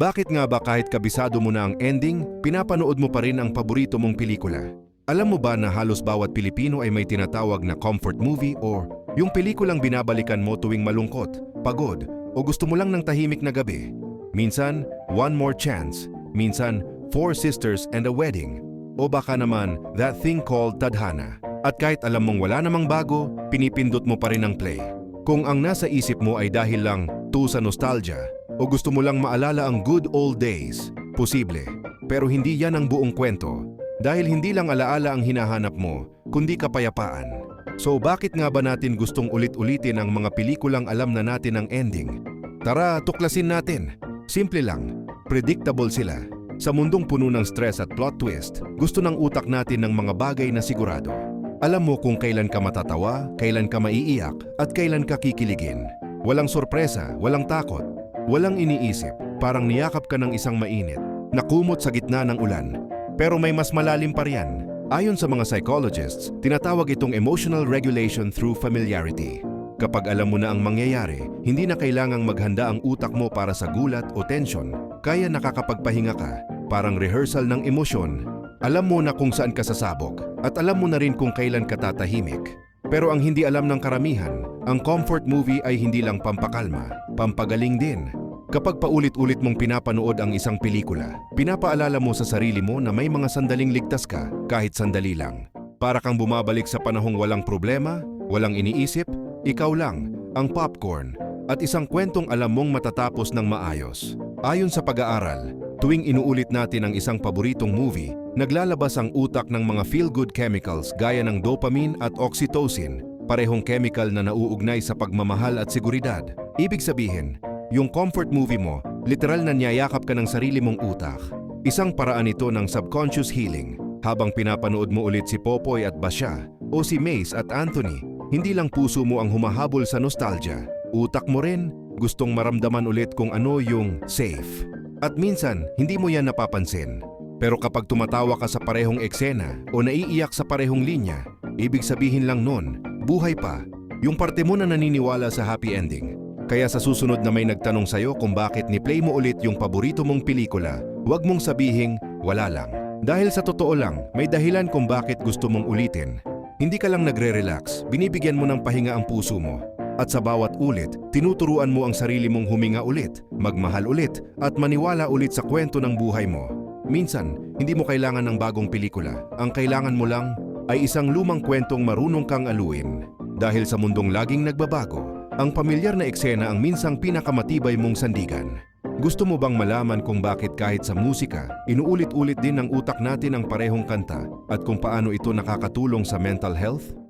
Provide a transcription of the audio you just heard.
Bakit nga ba kahit kabisado mo na ang ending, pinapanood mo pa rin ang paborito mong pelikula? Alam mo ba na halos bawat Pilipino ay may tinatawag na comfort movie or yung pelikulang binabalikan mo tuwing malungkot, pagod, o gusto mo lang ng tahimik na gabi? Minsan, One More Chance. Minsan, Four Sisters and a Wedding. O baka naman, That Thing Called Tadhana. At kahit alam mong wala namang bago, pinipindot mo pa rin ang play. Kung ang nasa isip mo ay dahil lang to sa nostalgia o gusto mo lang maalala ang good old days, posible. Pero hindi yan ang buong kwento dahil hindi lang alaala ang hinahanap mo, kundi kapayapaan. So bakit nga ba natin gustong ulit-ulitin ang mga pelikulang alam na natin ang ending? Tara, tuklasin natin. Simple lang, predictable sila. Sa mundong puno ng stress at plot twist, gusto ng utak natin ng mga bagay na sigurado. Alam mo kung kailan ka matatawa, kailan ka maiiyak, at kailan ka kikiligin. Walang sorpresa, walang takot, walang iniisip, parang niyakap ka ng isang mainit, nakumot sa gitna ng ulan. Pero may mas malalim pa riyan. Ayon sa mga psychologists, tinatawag itong emotional regulation through familiarity. Kapag alam mo na ang mangyayari, hindi na kailangang maghanda ang utak mo para sa gulat o tension, kaya nakakapagpahinga ka, parang rehearsal ng emosyon. Alam mo na kung saan ka sasabog, at alam mo na rin kung kailan ka tatahimik. Pero ang hindi alam ng karamihan, ang comfort movie ay hindi lang pampakalma, pampagaling din. Kapag paulit-ulit mong pinapanood ang isang pelikula, pinapaalala mo sa sarili mo na may mga sandaling ligtas ka kahit sandali lang. Para kang bumabalik sa panahong walang problema, walang iniisip, ikaw lang, ang popcorn, at isang kwentong alam mong matatapos ng maayos. Ayon sa pag-aaral, tuwing inuulit natin ang isang paboritong movie, naglalabas ang utak ng mga feel-good chemicals gaya ng dopamine at oxytocin, parehong chemical na nauugnay sa pagmamahal at seguridad. Ibig sabihin, yung comfort movie mo, literal na niyayakap ka ng sarili mong utak. Isang paraan ito ng subconscious healing. Habang pinapanood mo ulit si Popoy at Basya o si Mace at Anthony, hindi lang puso mo ang humahabol sa nostalgia. Utak mo rin gustong maramdaman ulit kung ano yung safe. At minsan, hindi mo yan napapansin. Pero kapag tumatawa ka sa parehong eksena o naiiyak sa parehong linya, ibig sabihin lang nun, buhay pa. Yung parte mo na naniniwala sa happy ending. Kaya sa susunod na may nagtanong sa'yo kung bakit ni-play mo ulit yung paborito mong pelikula, huwag mong sabihing, wala lang. Dahil sa totoo lang, may dahilan kung bakit gusto mong ulitin. Hindi ka lang nagre-relax, binibigyan mo ng pahinga ang puso mo. At sa bawat ulit, tinuturuan mo ang sarili mong huminga ulit, magmahal ulit, at maniwala ulit sa kwento ng buhay mo. Minsan, hindi mo kailangan ng bagong pelikula. Ang kailangan mo lang ay isang lumang kwentong marunong kang aluin. Dahil sa mundong laging nagbabago, ang pamilyar na eksena ang minsang pinakamatibay mong sandigan. Gusto mo bang malaman kung bakit kahit sa musika, inuulit-ulit din ng utak natin ang parehong kanta at kung paano ito nakakatulong sa mental health?